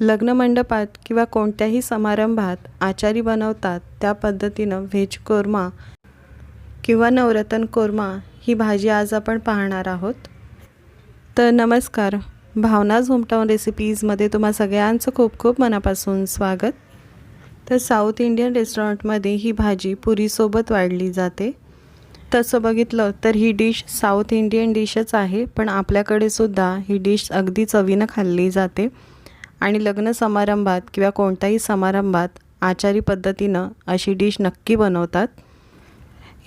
लग्नमंडपात किंवा कोणत्याही समारंभात आचारी बनवतात त्या पद्धतीनं व्हेज कोरमा किंवा नवरत्न कोरमा ही भाजी आज आपण पाहणार आहोत. तर नमस्कार भावनाज होमटाऊन रेसिपीजमध्ये तुम्हा सगळ्यांचं खूप खूप मनापासून स्वागत. तर साऊथ इंडियन रेस्टॉरंटमध्ये ही भाजी पुरीसोबत वाढली जाते. तसं बघितलं तर ही डिश साऊथ इंडियन डिशच आहे पण आपल्याकडे सुद्धा ही डिश अगदी चवीनं खाल्ली जाते. आणि लग्न समारंभात किंवा कोणत्याही समारंभात आचारी पद्धतीनं अशी डिश नक्की बनवतात.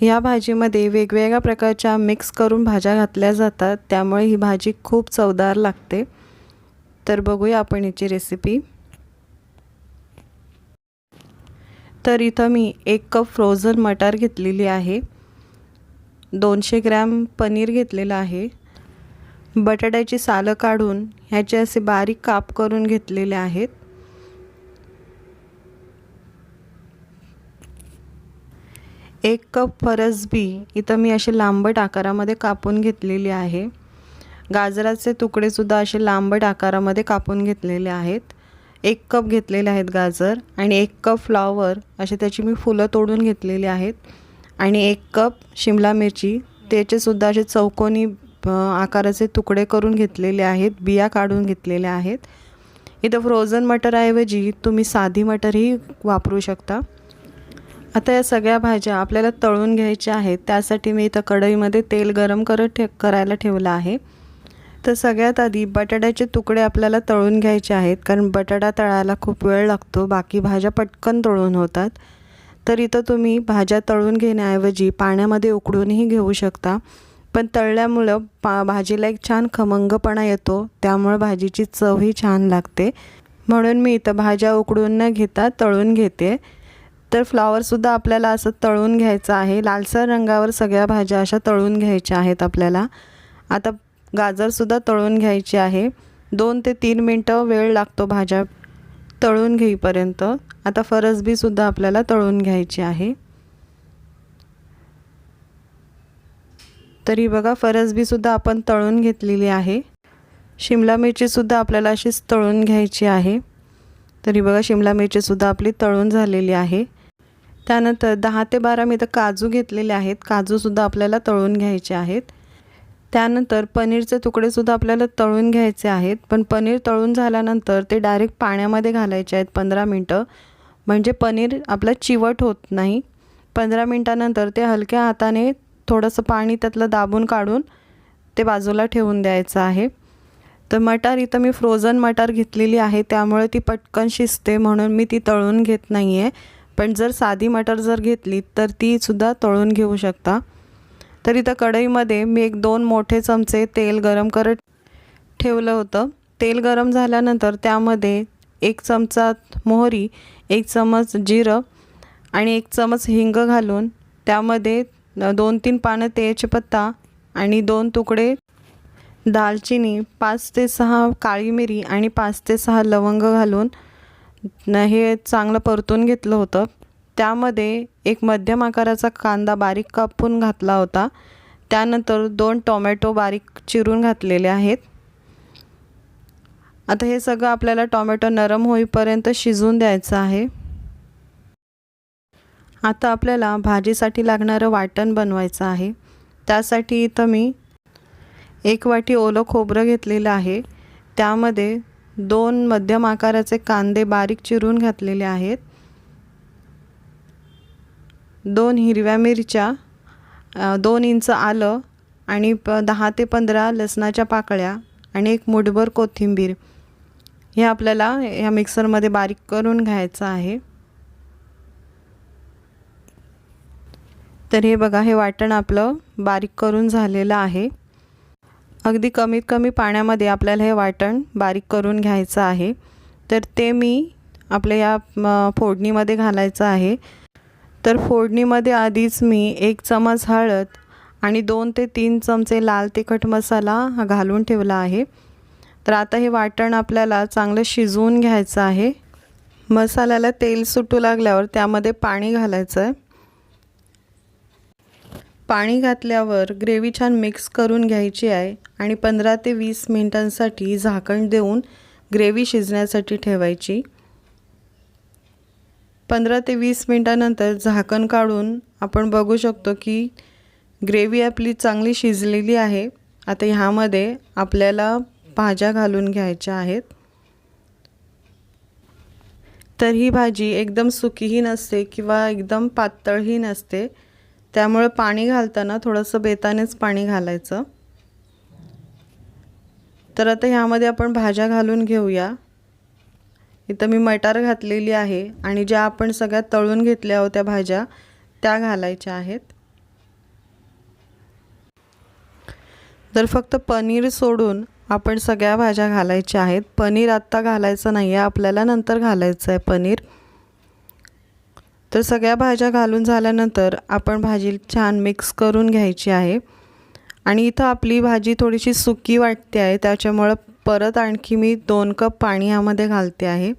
ह्या भाजीमध्ये वेगवेगळ्या प्रकारच्या मिक्स करून भाज्या घातल्या जातात. त्यामुळे ही भाजी खूप चवदार लागते. तर बघूया आपण याची रेसिपी तर इथं मी एक कप फ्रोझन मटार घेतलेली आहे. दोनशे ग्रॅम पनीर घेतलेलं आहे. बटाट्याची सालं काढून ह्याचे असे बारीक काप करून घेतलेले आहेत. एक कप फरसबी इथं मी असे लांबट आकारामध्ये कापून घेतलेली आहे. गाजराचे तुकडेसुद्धा असे लांबट आकारामध्ये कापून घेतलेले आहेत. एक कप घेतलेले आहेत गाजर आणि एक कप फ्लॉवर असे त्याची मी फुलं तोडून घेतलेली आहेत. आणि एक कप शिमला मिरची त्याचेसुद्धा असे चौकोनी आकाराचे तुकडे करून घेतलेले आहेत बिया काढून घेतलेल्या आहेत. इथं फ्रोझन मटरऐवजी तुम्ही साधी मटरही वापरू शकता. आता या सगळ्या भाज्या आपल्याला तळून घ्यायच्या आहेत त्यासाठी मी इथं कढईमध्ये तेल गरम करत ठे करायला ठेवलं आहे. तर सगळ्यात आधी बटाट्याचे तुकडे आपल्याला तळून घ्यायचे आहेत कारण बटाटा तळायला खूप वेळ लागतो बाकी भाज्या पटकन तळून होतात. तर इथं तुम्ही भाज्या तळून घेण्याऐवजी पाण्यामध्ये उकडूनही घेऊ शकता. पण तळल्यामुळं पा भाजीला एक छान खमंगपणा येतो त्यामुळं भाजीची चवही छान लागते. म्हणून मी इथं भाज्या उकडून न घेता तळून घेते. तर फ्लॉवरसुद्धा आपल्याला असं तळून घ्यायचं आहे. लालसर रंगावर सगळ्या भाज्या अशा तळून घ्यायच्या आहेत आपल्याला. आता गाजरसुद्धा तळून घ्यायची आहे. दोन ते तीन मिनटं वेळ लागतो भाज्या तळून घेईपर्यंत. आता फरसबीसुद्धा आपल्याला तळून घ्यायची आहे. तरी बघा फरसबीसुद्धा आपण तळून घेतलेली आहे. शिमला मिरचीसुद्धा आपल्याला अशीच तळून घ्यायची आहे. तरी बघा शिमला मिरचीसुद्धा आपली तळून झालेली आहे. त्यानंतर दहा ते बारा मी तर काजू घेतलेले आहेत. काजूसुद्धा आपल्याला तळून घ्यायचे आहेत. त्यानंतर पनीरचे तुकडेसुद्धा आपल्याला तळून घ्यायचे आहेत. पण पनीर तळून झाल्यानंतर ते डायरेक्ट पाण्यामध्ये घालायचे आहेत पंधरा मिनटं. म्हणजे पनीर आपलं चिवट होत नाही. पंधरा मिनटानंतर ते हलक्या हाताने थोडंसं पाणी त्यातलं दाबून काढून ते बाजूला ठेवून द्यायचं आहे. तर मटार इथं मी फ्रोझन मटार घेतलेली आहे त्यामुळे ती पटकन शिजते म्हणून मी ती तळून घेत नाही आहे पण जर साधी मटार जर घेतली तर तीसुद्धा तळून घेऊ शकता. तर इथं कढईमध्ये मी एक दोन मोठे चमचे तेल गरम करत ठेवलं होतं. तेल गरम झाल्यानंतर त्यामध्ये एक चमचा मोहरी एक चमच जिरं आणि एक चमच हिंग घालून त्यामध्ये दोन तीन पानं तेजपत्ता आणि दोन तुकडे दालचिनी पाच ते सहा काळी मिरी आणि पाच ते सहा लवंग घालून हे चांगलं परतून घेतलं होतं. त्यामध्ये एक मध्यम आकाराचा कांदा बारीक कापून घातला होता. त्यानंतर दोन टोमॅटो बारीक चिरून घातलेले आहेत. आता हे सगळं आपल्याला टोमॅटो नरम होईपर्यंत शिजून द्यायचं आहे. आता आपल्याला भाजीसाठी लागणारं वाटण बनवायचं आहे. त्यासाठी इथं मी एक वाटी ओलं खोबरं घेतलेलं आहे. त्यामध्ये दोन मध्यम आकाराचे कांदे बारीक चिरून घातलेले आहेत. दोन हिरव्या मिरच्या दोन इंच आलं आणि प दहा ते पंधरा लसणाच्या पाकळ्या आणि एक मुठभर कोथिंबीर. हे आपल्याला ह्या मिक्सरमध्ये बारीक करून घ्यायचं आहे. तर हे बघा हे वाटण आपलं बारीक करून झालेलं आहे. अगदी कमीत कमी पाण्यामध्ये आपल्याला हे वाटण बारीक करून घ्यायचं आहे. तर ते मी आपल्या या फोडणीमध्ये घालायचं आहे. तर फोडणीमध्ये आधीच मी एक चमच हळद आणि दोन ते तीन चमचे लाल तिखट मसाला घालून ठेवला आहे. तर आता हे वाटण आपल्याला चांगलं शिजवून घ्यायचं आहे. मसाल्याला तेल सुटू लागल्यावर त्यामध्ये पाणी घालायचं आहे. पाणी घातल्यावर ग्रेव्ही छान मिक्स करून घ्यायची आहे आणि पंधरा ते वीस मिनटांसाठी झाकण देऊन ग्रेव्ही शिजण्यासाठी ठेवायची. पंधरा ते वीस मिनटानंतर झाकण काढून आपण बघू शकतो की ग्रेव्ही आपली चांगली शिजलेली आहे. आता ह्यामध्ये आपल्याला भाज्या घालून घ्यायच्या आहेत. तर ही भाजी एकदम सुकीही नसते किंवा एकदम पातळही नसते. त्यामुळे पाणी घालताना थोडंसं बेतानेच पाणी घालायचं. तर आता ह्यामध्ये आपण भाज्या घालून घेऊया. इथं मी मटार घातलेली आहे आणि ज्या आपण सगळ्या तळून घेतल्या होत्या भाज्या त्या घालायच्या आहेत. तर फक्त पनीर सोडून आपण सगळ्या भाज्या घालायच्या आहेत. पनीर आत्ता घालायचं नाही आहे आपल्याला नंतर घालायचं आहे पनीर. तर सगळ्या भाज्या घालून झाल्यानंतर आपण भाजी छान मिक्स करून घ्यायची आहे. आणि इथं आपली भाजी थोडीशी सुकी वाटते आहे त्याच्यामुळं परत आणखी मी दोन कप पाणी यामध्ये घालते आहे.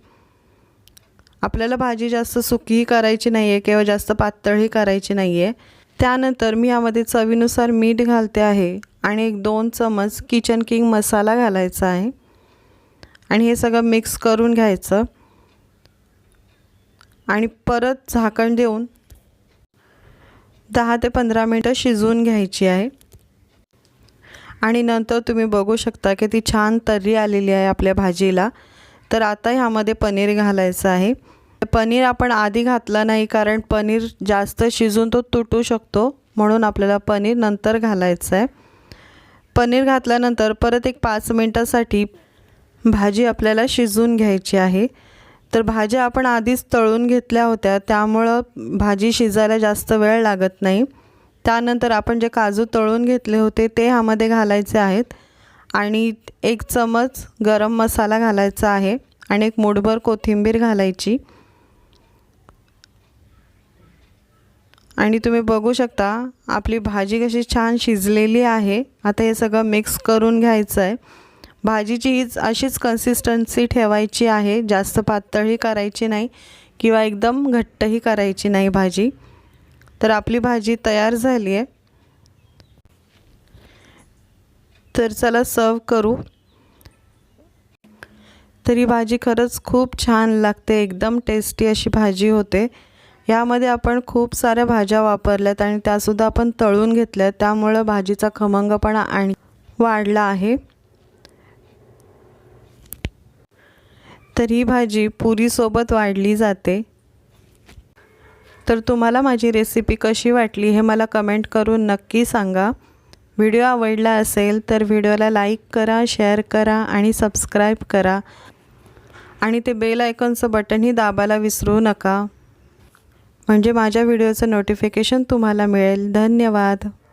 आपल्याला भाजी जास्त सुकीही करायची नाही आहे किंवा जास्त पातळही करायची नाही आहे त्यानंतर मी यामध्ये चवीनुसार मीठ घालते आहे आणि एक दोन चमच किचन किंग मसाला घालायचा आहे. आणि हे सगळं मिक्स करून घ्यायचं. आणि परत झाकण देऊन दहा ते पंधरा मिनटं शिजवून घ्यायची आहे. आणि नंतर तुम्ही बघू शकता की ती छान तर्री आलेली आहे आपल्या भाजीला. तर आता ह्यामध्ये पनीर घालायचं आहे. पनीर आपण आधी घातलं नाही कारण पनीर जास्त शिजून तो तुटू शकतो. म्हणून आपल्याला पनीर नंतर घालायचं आहे. पनीर घातल्यानंतर परत एक पाच मिनटासाठी भाजी आपल्याला शिजवून घ्यायची आहे. तर भाज्या आपण आधीच तळून घेतल्या होत्या. त्यामुळं भाजी शिजायला जास्त वेळ लागत नाही. त्यानंतर आपण जे काजू तळून घेतले होते ते ह्यामध्ये घालायचे आहेत. आणि एक चमच गरम मसाला घालायचा आहे आणि एक मुठभर कोथिंबीर घालायची. आणि तुम्ही बघू शकता आपली भाजी कशी छान शिजलेली आहे. आता हे सगळं मिक्स करून घ्यायचं आहे भाजीची हीच अशीच कन्सिस्टन्सी ठेवायची आहे जास्त पातळही करायची नाही किंवा एकदम घट्टही करायची नाही भाजी. तर आपली भाजी तयार झाली आहे. तर चला सर्व करू. तरी भाजी खरंच खूप छान लागते एकदम टेस्टी अशी भाजी होते. यामध्ये आपण खूप साऱ्या भाज्या वापरल्यात आणि त्यासुद्धा आपण तळून घेतल्या त्यामुळं भाजीचा खमंगपणा आणि वाढला आहे. तर ही भाजी पुरीसोबत वाढली जाते. तर तुम्हाला माझी रेसिपी कशी वाटली हे मला कमेंट करून नक्की सांगा. व्हिडिओ आवडला असेल तर व्हिडिओला लाईक करा शेअर करा आणि सबस्क्राईब करा. आणि ते बेल आयकॉनचं बटनही दाबायला विसरू नका. म्हणजे माझ्या व्हिडिओचं नोटिफिकेशन तुम्हाला मिळेल. धन्यवाद.